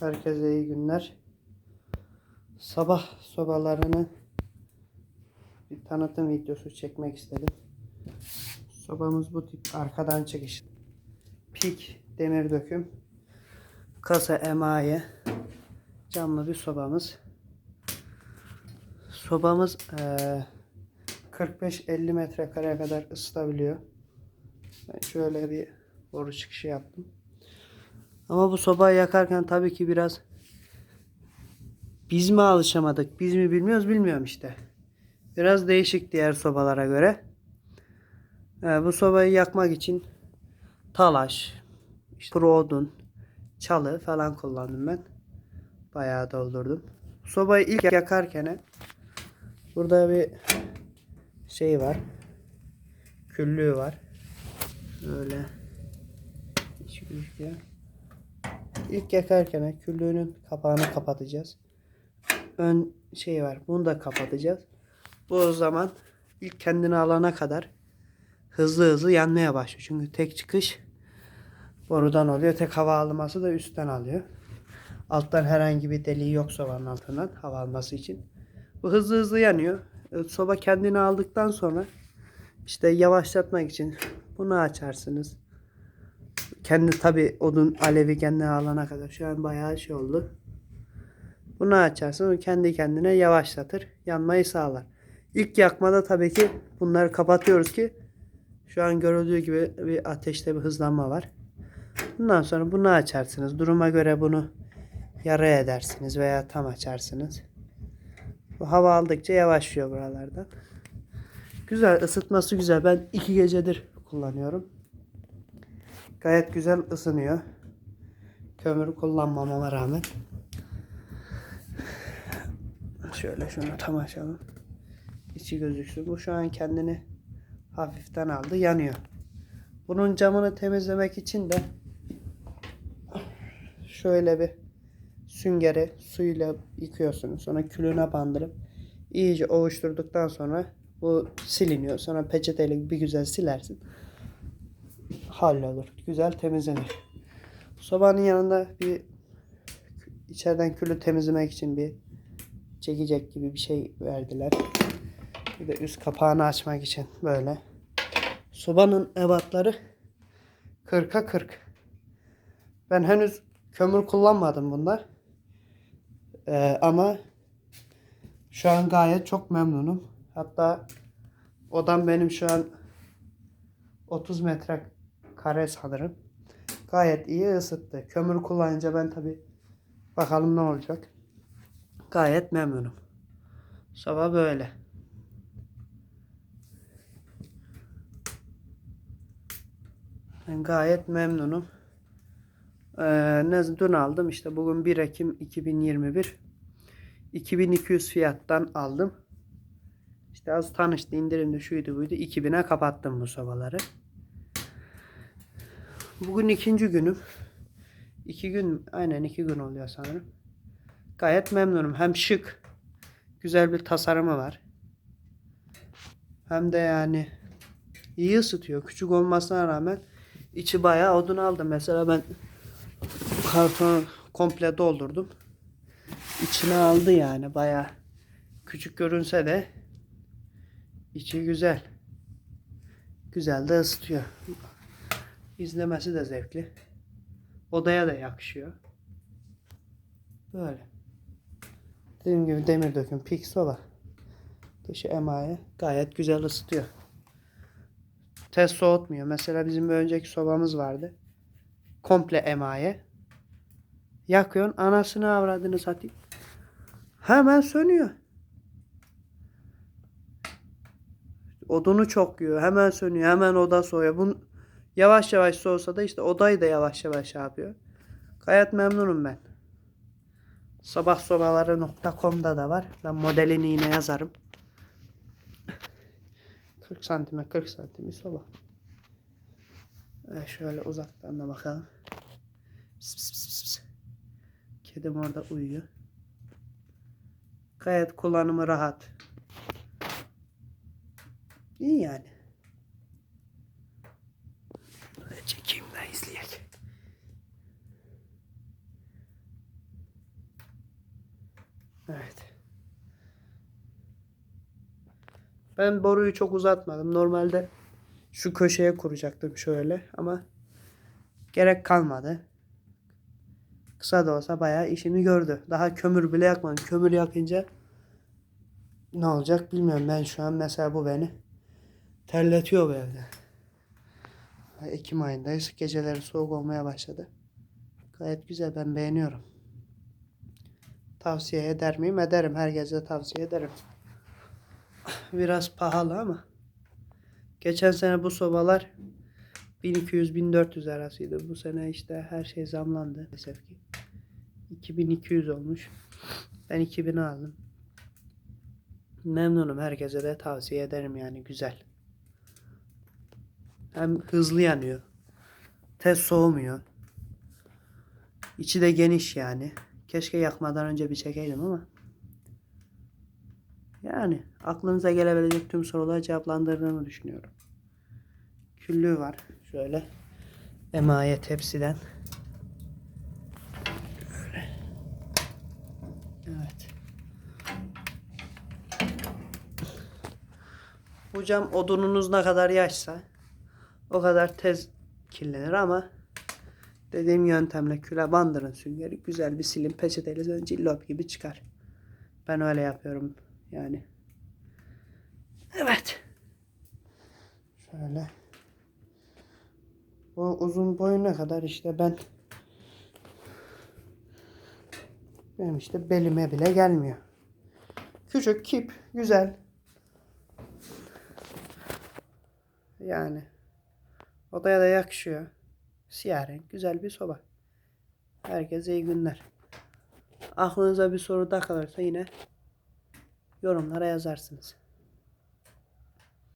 Herkese iyi günler. Sabah sobalarını bir tanıtım videosu çekmek istedim. Sobamız bu tip arkadan çıkış. Pik demir döküm. Kasa emaye. Camlı bir sobamız. Sobamız eee 45-50 metrekareye kadar ısıtabiliyor. Ben şöyle bir boru çıkışı yaptım. Ama bu sobayı yakarken tabii ki biraz biz mi alışamadık, biz mi bilmiyoruz bilmiyorum işte. Biraz değişik diğer sobalara göre. Ee, bu sobayı yakmak için talaş, işte kuru odun, çalı falan kullandım ben. Bayağı doldurdum. Sobayı ilk yakarken burada bir şey var. Küllüğü var. Böyle. İç gözüküyor. İlk yakarken küllüğünün kapağını kapatacağız. Ön şey var. Bunu da kapatacağız. Bu o zaman ilk kendini alana kadar hızlı hızlı yanmaya başlıyor. Çünkü tek çıkış borudan oluyor. Tek hava alması da üstten alıyor. Alttan herhangi bir deliği yok sobanın altından hava alması için. Bu hızlı hızlı yanıyor. E, Soba kendini aldıktan sonra işte yavaşlatmak için bunu açarsınız. Kendi tabi odun alevi kendine alana kadar şu an bayağı şey oldu. Bunu açarsın o kendi kendine yavaşlatır. Yanmayı sağlar. İlk yakmada tabii ki bunları kapatıyoruz ki şu an görüldüğü gibi bir ateşte bir hızlanma var. Bundan sonra bunu açarsınız. Duruma göre bunu yarı edersiniz veya tam açarsınız. Bu hava aldıkça yavaşlıyor buralardan. Güzel ısıtması güzel. Ben iki gecedir kullanıyorum. Gayet güzel ısınıyor. Kömür kullanmamama rağmen. Şöyle şunu tam açalım. İçi gözüksün. Bu şu an kendini hafiften aldı. Yanıyor. Bunun camını temizlemek için de şöyle bir süngeri suyla yıkıyorsunuz. Sonra külüne bandırıp iyice ovuşturduktan sonra bu siliniyor. Sonra peçeteyle bir güzel silersin. Hallolur. Güzel temizlenir. Sobanın yanında bir içeriden külü temizlemek için bir çekecek gibi bir şey verdiler. Bir de üst kapağını açmak için böyle. Sobanın ebatları 40'a 40. Ben henüz kömür kullanmadım bunda. Ee, ama şu an gayet çok memnunum. Hatta odam benim şu an 30 metre kare sanırım. Gayet iyi ısıttı. Kömür kullanınca ben tabi bakalım ne olacak. Gayet memnunum. Sabah böyle. Ben gayet memnunum. Ee, ne dün aldım işte bugün 1 Ekim 2021 2200 fiyattan aldım. İşte az tanıştı indirimde şuydu buydu 2000'e kapattım bu sobaları. Bugün ikinci günüm. İki gün aynen iki gün oluyor sanırım. Gayet memnunum. Hem şık güzel bir tasarımı var. Hem de yani iyi ısıtıyor. Küçük olmasına rağmen içi bayağı odun aldı. Mesela ben kartonu komple doldurdum. İçine aldı yani bayağı küçük görünse de içi güzel. Güzel de ısıtıyor. İzlemesi de zevkli. Odaya da yakışıyor. Böyle. Dediğim gibi demir döküm pik soba. Dışı emaye gayet güzel ısıtıyor. Tez soğutmuyor. Mesela bizim bir önceki sobamız vardı. Komple emaye. Yakıyorsun anasını avradını satayım. Hemen sönüyor. Odunu çok yiyor. Hemen sönüyor. Hemen oda soğuyor. Bunu yavaş yavaş soğusa da işte odayı da yavaş yavaş şey yapıyor. Gayet memnunum ben. Sabahsobaları.com'da da var. Ben modelini yine yazarım. 40 santime 40 santim bir soba. Evet, şöyle uzaktan da bakalım. Pıs pıs pıs pıs. Kedim orada uyuyor. Gayet kullanımı rahat. İyi yani. Böyle çekeyim de izleyek. Evet. Ben boruyu çok uzatmadım. Normalde şu köşeye kuracaktım şöyle ama gerek kalmadı. Kısa da olsa bayağı işini gördü. Daha kömür bile yakmadım. Kömür yakınca ne olacak bilmiyorum. Ben şu an mesela bu beni terletiyor bu evde. Ekim ayındayız. Geceleri soğuk olmaya başladı. Gayet güzel. Ben beğeniyorum. Tavsiye eder miyim? Ederim. Herkese tavsiye ederim. Biraz pahalı ama. Geçen sene bu sobalar 1200-1400 arasıydı. Bu sene işte her şey zamlandı. Maalesef ki. 2200 olmuş. Ben 2000 aldım. Memnunum. Herkese de tavsiye ederim yani. Güzel. Hem hızlı yanıyor. Tez soğumuyor. İçi de geniş yani. Keşke yakmadan önce bir çekeydim ama. Yani aklınıza gelebilecek tüm soruları cevaplandırdığımı düşünüyorum. Küllüğü var. Şöyle. Emaye tepsiden. Evet. Bu cam odununuz ne kadar yaşsa o kadar tez kirlenir ama dediğim yöntemle küle bandırın süngeri güzel bir silin peçeteyle sonra cillop gibi çıkar. Ben öyle yapıyorum yani. Evet. Şöyle. Bu uzun boyuna kadar işte ben benim işte belime bile gelmiyor. Küçük kip güzel. Yani odaya da yakışıyor. Siyah renk güzel bir soba. Herkese iyi günler. Aklınıza bir soru takılırsa yine yorumlara yazarsınız.